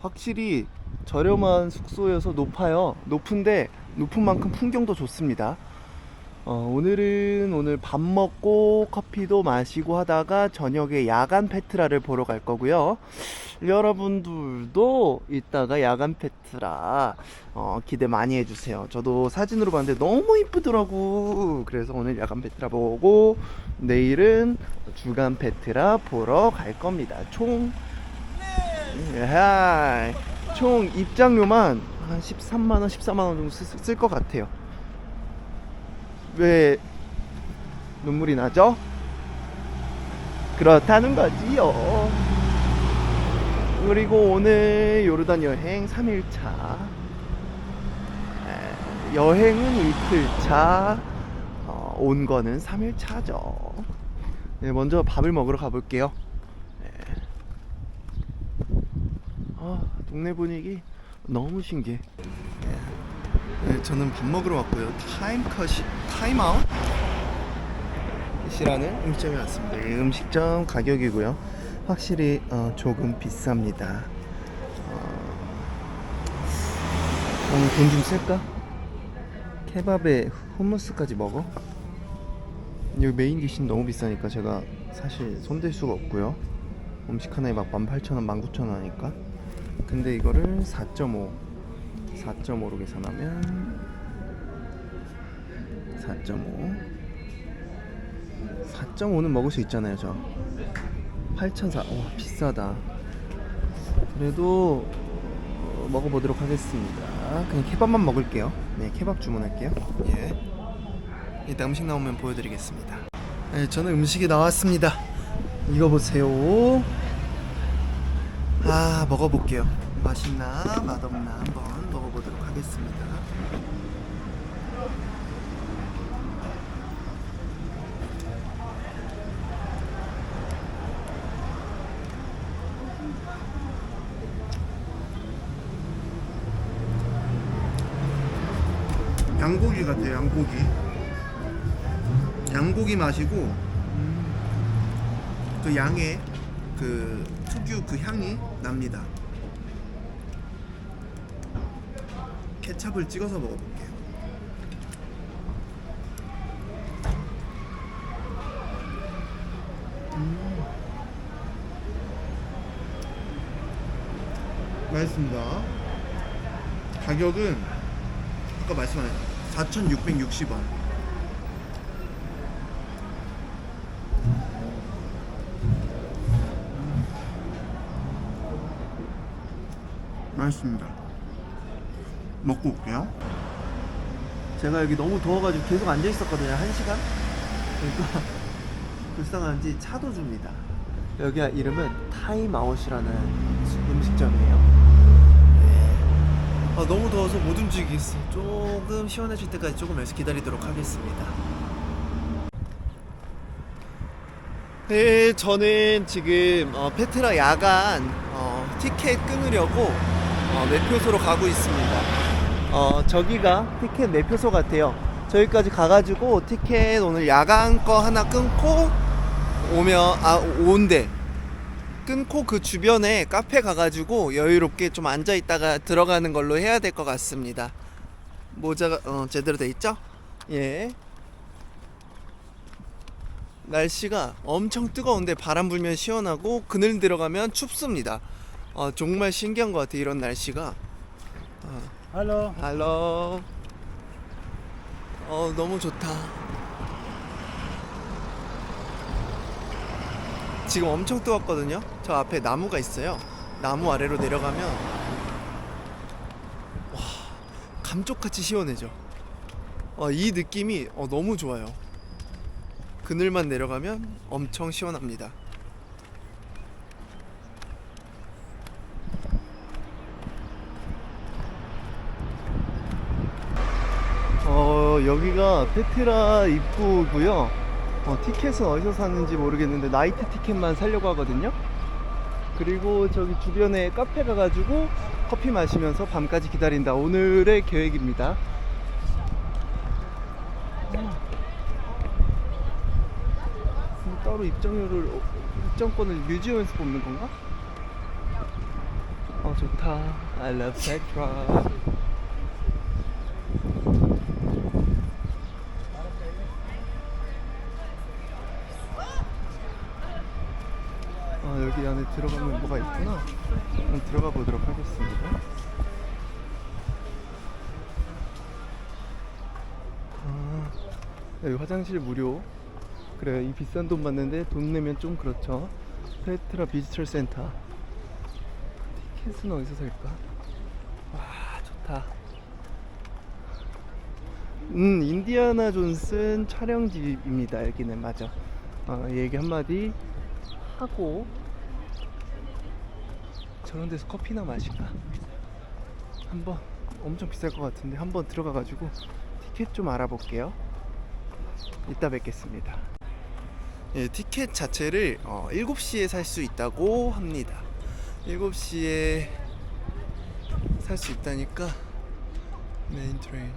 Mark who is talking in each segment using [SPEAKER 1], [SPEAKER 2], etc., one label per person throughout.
[SPEAKER 1] 확실히 저렴한 숙소여서 높아요. 높은데 높은 만큼 풍경도 좋습니다. 어, 오늘은 오늘 밥 먹고 커피도 마시고 하다가 저녁에 야간 페트라를 보러 갈 거고요. 여러분들도 이따가 야간 페트라 어, 기대 많이 해주세요. 저도 사진으로 봤는데 너무 이쁘더라고. 그래서 오늘 야간 페트라 보고 내일은 주간 페트라 보러 갈 겁니다. 총 야, 총 입장료만 한 13만 원, 14만 원 정도 쓸 것 같아요. 왜 눈물이 나죠? 그렇다는 거지요. 그리고 오늘 요르단 여행 3일차. 여행은 이틀차. 어, 온 거는 3일차죠. 네, 먼저 밥을 먹으러 가볼게요. 아, 동네 분위기 너무 신기해. 네, 저는 밥 먹으러 왔고요. 타임컷이 타임아웃 이라는 음식점에 왔습니다. 이 음식점 가격이고요. 확실히 어, 조금 비쌉니다. 어, 오늘 돈 좀 쓸까? 케밥에 hummus까지 먹어? 여기 메인 디시는 너무 비싸니까 제가 사실 손댈 수가 없고요. 음식 하나에 막 18,000원, 19,000원 하니까. 근데 이거를 4.5 4.5로 계산하면 4.5 4.5는 먹을 수 있잖아요 저. 8,400와 비싸다. 그래도 어, 먹어보도록 하겠습니다. 그냥 케밥만 먹을게요. 네 케밥 주문할게요. 예. 이따 음식 나오면 보여드리겠습니다. 네 저는 음식이 나왔습니다. 이거 보세요 아 먹어볼게요. 맛있나 맛없나 한번 먹어보도록 하겠습니다. 양고기 같아요 양고기. 양고기 맛이고 그 양의 그 특유 그 향이 납니다. 케찹을 찍어서 먹어볼게요. 음. 맛있습니다. 가격은 아까 말씀하신 4,660원. 맛있습니다. 먹고 올게요. 제가 여기 너무 더워가지고 계속 앉아 있었거든요. 한 시간. 그러니까 불쌍한지 차도 줍니다. 여기 이름은 타임아웃이라는 음식점이에요. 네. 아, 너무 더워서 못 움직이겠어. 조금 시원해질 때까지 조금 여기서 기다리도록 하겠습니다. 네, 저는 지금 어, 페트라 야간 어, 티켓 끊으려고 어, 매표소로 가고 있습니다. 어, 저기가 티켓 매표소 같아요. 저기까지 가가지고 티켓 오늘 야간 거 하나 끊고 오면 아 온대 끊고 그 주변에 카페 가가지고 여유롭게 좀 앉아 있다가 들어가는 걸로 해야 될 것 같습니다. 모자가 어, 제대로 돼 있죠? 예. 날씨가 엄청 뜨거운데 바람 불면 시원하고 그늘 들어가면 춥습니다. 어, 정말 신기한 것 같아 이런 날씨가. 어,
[SPEAKER 2] Hallo.
[SPEAKER 1] 할로. 어 너무 좋다. 지금 엄청 뜨겁거든요. 저 앞에 나무가 있어요. 나무 아래로 내려가면 와 감쪽같이 시원해져. 와, 이 느낌이 어, 너무 좋아요. 그늘만 내려가면 엄청 시원합니다. 어 여기가 페트라 입구고요. 어, 티켓은 어디서 샀는지 모르겠는데 나이트 티켓만 살려고 하거든요. 그리고 저기 주변에 카페 가가지고 커피 마시면서 밤까지 기다린다. 오늘의 계획입니다. 음, 따로 입장료를 어, 입장권을 뮤지엄에서 뽑는 건가? 어, 좋다. I love Petra. 아 여기 안에 들어가면 뭐가 있구나. 한번 들어가 보도록 하겠습니다. 아 여기 화장실 무료. 그래 이 비싼 돈 받는데 돈 내면 좀 그렇죠. 페트라 비지털 센터. 티켓은 어디서 살까? 와 좋다. 음 인디아나 존슨 촬영지입니다 여기는 맞아. 어, 얘기 한마디 하고 저런 데서 커피나 마실까? 한번 엄청 비쌀 것 같은데 한번 들어가가지고 티켓 좀 알아볼게요. 이따 뵙겠습니다. 예, 티켓 자체를 어, 7시에 살 수 있다고 합니다. 7시에 살 수 있다니까 메인 트레인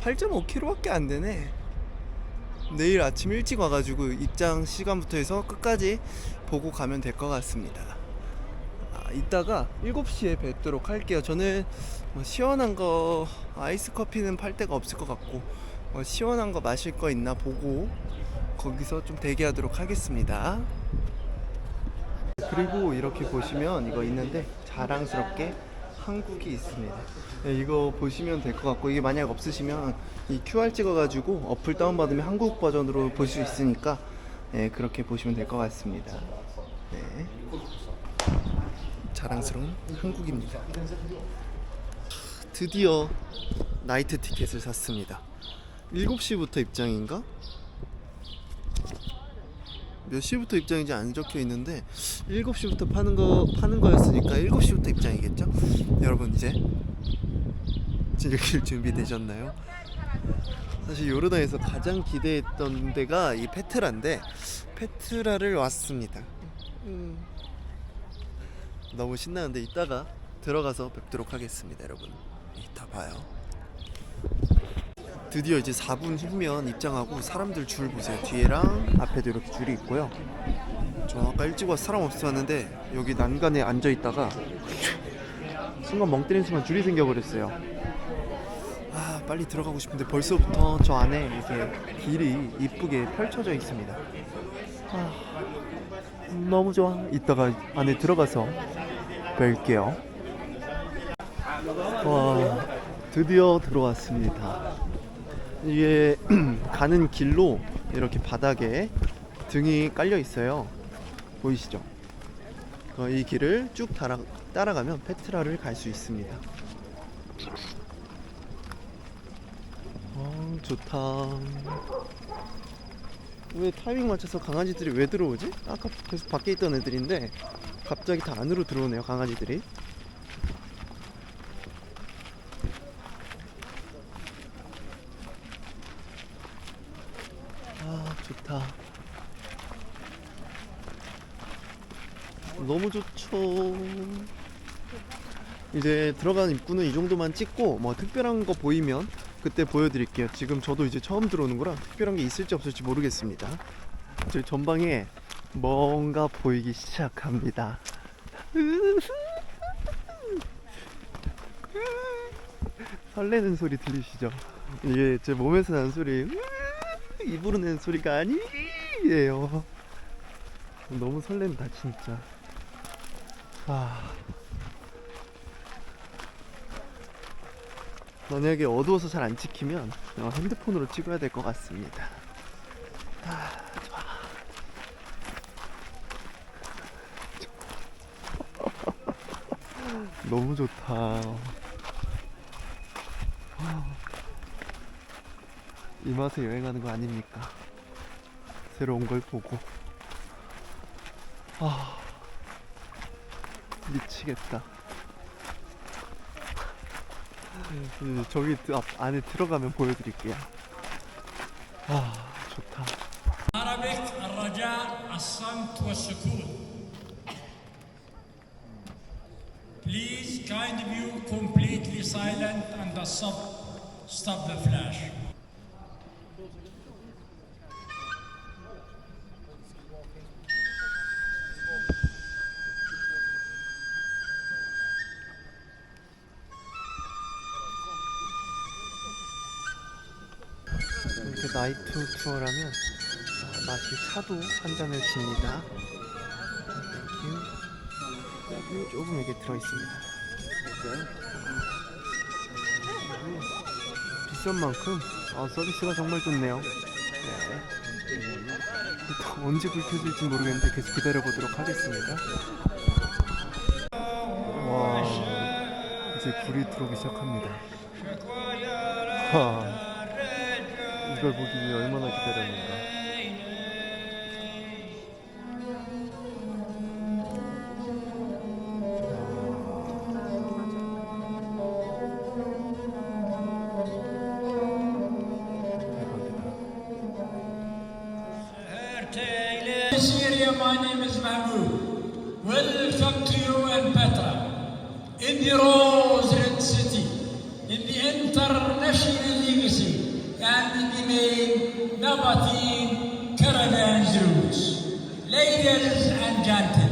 [SPEAKER 1] 8.5km밖에 안 되네. 내일 아침 일찍 와가지고 입장 시간부터 해서 끝까지 보고 가면 될 것 같습니다. 아, 이따가 7시에 뵙도록 할게요. 저는 뭐 시원한 거 아이스 커피는 팔 데가 없을 것 같고 뭐 시원한 거 마실 거 있나 보고 거기서 좀 대기하도록 하겠습니다. 그리고 이렇게 보시면 이거 있는데 자랑스럽게 한국이 있습니다. 네, 이거 보시면 될 것 같고 이게 만약 없으시면 이 QR 찍어가지고 어플 다운받으면 한국 버전으로 볼 수 있으니까 네, 그렇게 보시면 될 것 같습니다. 네. 자랑스러운 한국입니다. 드디어 나이트 티켓을 샀습니다. 7시부터 입장인가? 몇 시부터 입장인지 안 적혀 있는데 7시부터 파는 거 파는 거였으니까 7시부터 입장이겠죠? 여러분 이제 즐길 준비 되셨나요? 사실 요르단에서 가장 기대했던 데가 이 페트라인데 페트라를 왔습니다. 음, 너무 신나는데 이따가 들어가서 뵙도록 하겠습니다, 여러분. 이따 봐요. 드디어 이제 4분 후면 입장하고 사람들 줄 보세요. 뒤에랑 앞에도 이렇게 줄이 있고요. 저 아까 일찍 와서 사람 없어 왔는데 여기 난간에 앉아 있다가 순간 멍 때리는 순간 줄이 생겨버렸어요. 아 빨리 들어가고 싶은데 벌써부터 저 안에 이렇게 길이 이쁘게 펼쳐져 있습니다. 아, 너무 좋아. 이따가 안에 들어가서 뵐게요. 와 드디어 들어왔습니다. 이게 가는 길로 이렇게 바닥에 등이 깔려 있어요. 보이시죠? 어, 이 길을 쭉 따라, 따라가면 페트라를 갈 수 있습니다. 어, 좋다. 왜 타이밍 맞춰서 강아지들이 왜 들어오지? 아까 계속 밖에 있던 애들인데 갑자기 다 안으로 들어오네요, 강아지들이. 아 좋다. 너무 좋죠. 이제 들어가는 입구는 이 정도만 찍고 뭐 특별한 거 보이면 그때 보여드릴게요. 지금 저도 이제 처음 들어오는 거라 특별한 게 있을지 없을지 모르겠습니다. 저 전방에 뭔가 보이기 시작합니다 설레는 소리 들리시죠? 이게 제 몸에서 나는 소리 입으로 내는 소리가 아니에요. 너무 설렌다 진짜. 아. 만약에 어두워서 잘 안 찍히면 어, 핸드폰으로 찍어야 될 것 같습니다. 아, 좋아. 너무 좋다. 이 맛에 여행하는 거 아닙니까? 새로운 걸 보고 아 미치겠다. 그, 저기 드- 앞 안에 들어가면 보여드릴게요. 아 좋다.
[SPEAKER 2] Please, kind of you, completely silent and stop, stop the flash.
[SPEAKER 1] 이렇게 나이트 투어라면 맛이 차도 한 잔을 칩니다. 조금 이게 들어 있습니다. 비싼 만큼 아, 서비스가 정말 좋네요. 네. 또 언제 불 켜질지 모르겠는데 계속 기다려 보도록 하겠습니다. 와, 이제 불이 들어오기 시작합니다. 하, 이걸 보기 위해 얼마나 기다렸는가.
[SPEAKER 2] Welcome to you and Petra. In the Rose Red City, in the international legacy, and in the main Nabatean caravan routes. Ladies and gentlemen,